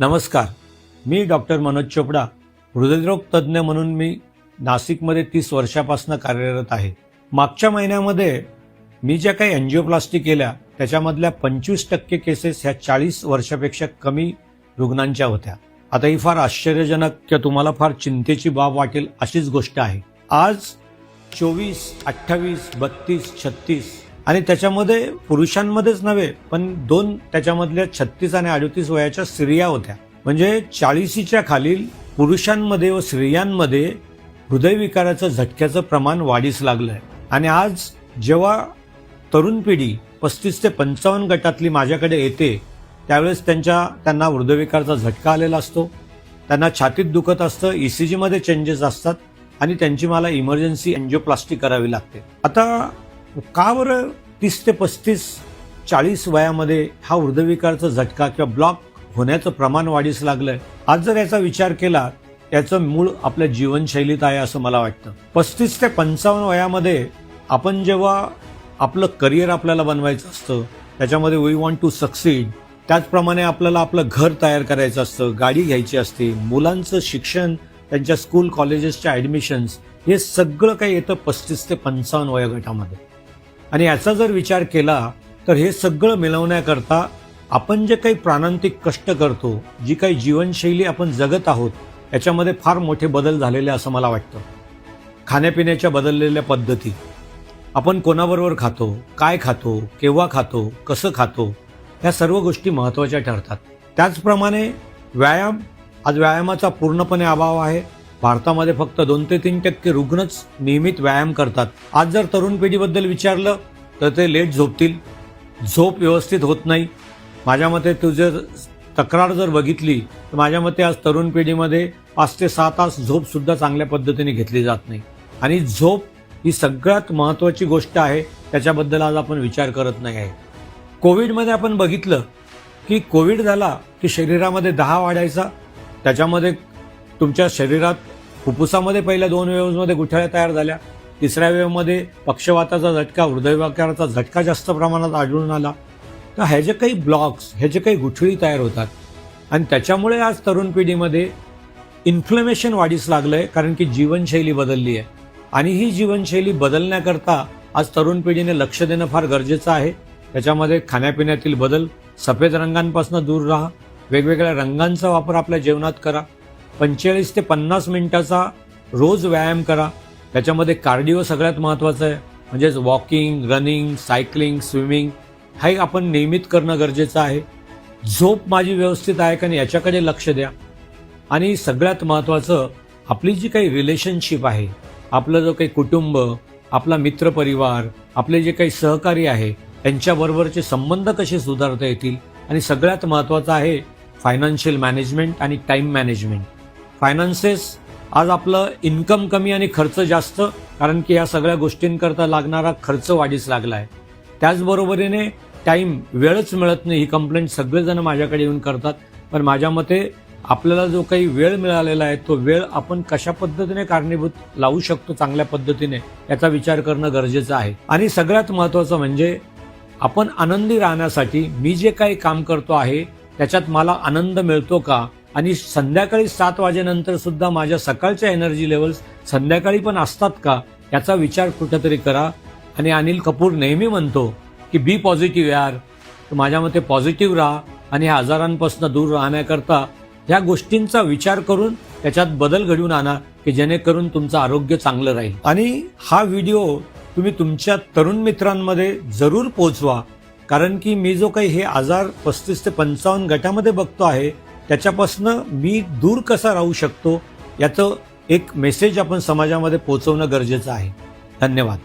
नमस्कार. मी डॉक्टर मनोज चोपडा हृदयरोग तज्ज्ञ म्हणून मी नाशिकमध्ये तीस वर्षापासून कार्यरत आहे. मागच्या महिन्यामध्ये मी ज्या काही अँजिओप्लास्टी केल्या त्याच्यामधल्या पंचवीस टक्के केसेस ह्या चाळीस वर्षापेक्षा कमी रुग्णांच्या होत्या. आता ही फार आश्चर्यजनक किंवा तुम्हाला फार चिंतेची बाब वाटेल अशीच गोष्ट आहे. आज चोवीस अठ्ठावीस बत्तीस छत्तीस आणि त्याच्यामध्ये पुरुषांमध्येच नव्हे पण दोन त्याच्यामधल्या छत्तीस आणि अडतीस वयाच्या स्त्रिया होत्या. म्हणजे चाळीसीच्या खालील पुरुषांमध्ये व स्त्रियांमध्ये हृदयविकाराचं झटक्याचं प्रमाण वाढीस लागलं आहे आणि आज जेव्हा तरुण पिढी पस्तीस ते पंचावन्न गटातली माझ्याकडे येते त्यावेळेस त्यांच्या त्यांना हृदयविकाराचा झटका आलेला असतो. त्यांना छातीत दुखत असतं ई सी जीमध्ये चेंजेस असतात आणि त्यांची मला इमर्जन्सी अँजिओप्लास्टी करावी लागते. आता का बरं तीस ते पस्तीस चाळीस वयामध्ये हा हृदयविकारचा झटका किंवा ब्लॉक होण्याचं प्रमाण वाढीस लागलंय? आज जर याचा विचार केला त्याचं मूळ आपल्या जीवनशैलीत आहे असं मला वाटतं. पस्तीस ते पंचावन्न वयामध्ये आपण जेव्हा आपलं करिअर आपल्याला बनवायचं असतं त्याच्यामध्ये वी वॉन्ट टू सक्सीड त्याचप्रमाणे आपल्याला आपलं घर तयार करायचं असतं गाडी घ्यायची असते मुलांचं शिक्षण त्यांच्या स्कूल कॉलेजेसच्या ॲडमिशन्स हे सगळं काही येतं पस्तीस ते पंचावन्न वयोगटामध्ये. आणि याचा जर विचार केला तर हे सगळं मिळवण्याकरता आपण जे काही प्राणांतिक कष्ट करतो जी काही जीवनशैली आपण जगत आहोत याच्यामध्ये फार मोठे बदल झालेले असं मला वाटतं. खाण्यापिण्याच्या बदललेल्या पद्धती. आपण कोणाबरोबर खातो काय खातो केव्हा खातो कसं खातो ह्या सर्व गोष्टी महत्त्वाच्या ठरतात. त्याचप्रमाणे व्यायाम आज व्यायामाचा पूर्णपणे अभाव आहे. भारतामध्ये फक्त दोन ते तीन टक्के रुग्णच नियमित व्यायाम करतात. आज जर तरुण पिढीबद्दल विचारलं तर ते लेट झोपतील. झोप व्यवस्थित होत नाही. माझ्या मते तू तक्रार जर बघितली तर माझ्या मते आज तरुण पिढीमध्ये पाच ते सहा तास झोपसुद्धा चांगल्या पद्धतीने घेतली जात नाही. आणि झोप ही सगळ्यात महत्त्वाची गोष्ट आहे त्याच्याबद्दल आज आपण विचार करत नाही आहे. कोविडमध्ये आपण बघितलं की कोविड झाला की शरीरामध्ये दहा वाढायचा. त्याच्यामध्ये तुमच्या शरीरात फुफ्फुसामध्ये पहिल्या दोन वेव्हमध्ये गुठळ्या तयार झाल्या. तिसऱ्या वेव्हमध्ये पक्षवाताचा झटका हृदयविकाराचा झटका जास्त प्रमाणात आढळून आला. तर हे जे काही ब्लॉक्स ह्या जे काही गुठळी तयार होतात आणि त्याच्यामुळे आज तरुण पिढीमध्ये इन्फ्लमेशन वाढीस लागलं आहे कारण की जीवनशैली बदलली आहे. आणि ही जीवनशैली बदलण्याकरता आज तरुण पिढीने लक्ष देणं फार गरजेचं आहे. त्याच्यामध्ये खाण्यापिण्यातील बदल सफेद रंगांपासून दूर राहा वेगवेगळ्या रंगांचा वापर आपल्या जेवणात करा. पंचेचाळीस ते पन्नास मिनिटाचा रोज व्यायाम करा. त्याच्यामध्ये कार्डिओ सगळ्यात महत्त्वाचं आहे. म्हणजेच वॉकिंग रनिंग सायकलिंग स्विमिंग हे आपण नियमित करणं गरजेचं आहे. झोप माझी व्यवस्थित आहे का नाही याच्याकडे लक्ष द्या. आणि सगळ्यात महत्त्वाचं आपली जी काही रिलेशनशिप आहे आपलं जो काही कुटुंब आपला मित्रपरिवार आपले जे काही सहकारी आहे त्यांच्याबरोबरचे संबंध कसे सुधारता येतील? आणि सगळ्यात महत्त्वाचं आहे फायनान्शियल मॅनेजमेंट आणि टाईम मॅनेजमेंट फायनान्सेस आज आपलं इन्कम कमी आणि खर्च जास्त कारण की या सगळ्या गोष्टींकरता लागणारा खर्च वाढीस लागला आहे त्याचबरोबरीने टाईम वेळच मिळत नाही ही कंप्लेंट सगळेजण माझ्याकडे येऊन करतात. पण माझ्या मते आपल्याला जो काही वेळ मिळालेला आहे तो वेळ आपण कशा पद्धतीने कारणीभूत लावू शकतो चांगल्या पद्धतीने याचा विचार करणं गरजेचं आहे. आणि सगळ्यात महत्त्वाचं म्हणजे आपण आनंदी राहण्यासाठी मी जे काही काम करतो आहे त्याच्यात मला आनंद मिळतो का? आणि संध्याकाळी सात वाजेनंतर सुद्धा माझ्या सकाळच्या एनर्जी लेवल्स संध्याकाळी पण असतात का याचा विचार कुठेतरी करा. आणि अनिल कपूर नेहमी म्हणतो की बी पॉझिटिव्ह यार. तर माझ्या मते पॉझिटिव्ह राहा आणि ह्या आजारांपासून दूर राहण्याकरता ह्या गोष्टींचा विचार करून त्याच्यात बदल घडवून आणा की जेणेकरून तुमचं आरोग्य चांगलं राहील. आणि हा व्हिडिओ तुम्ही तुमच्या तरुण मित्रांमध्ये जरूर पोचवा. कारण की मी जो काही हे आजार पस्तीस ते पंचावन्न गटामध्ये बघतो आहे त्याच्यापासनं मी दूर कसा राहू शकतो याचं एक मेसेज आपण समाजामध्ये पोहोचवणं गरजेचं आहे. धन्यवाद.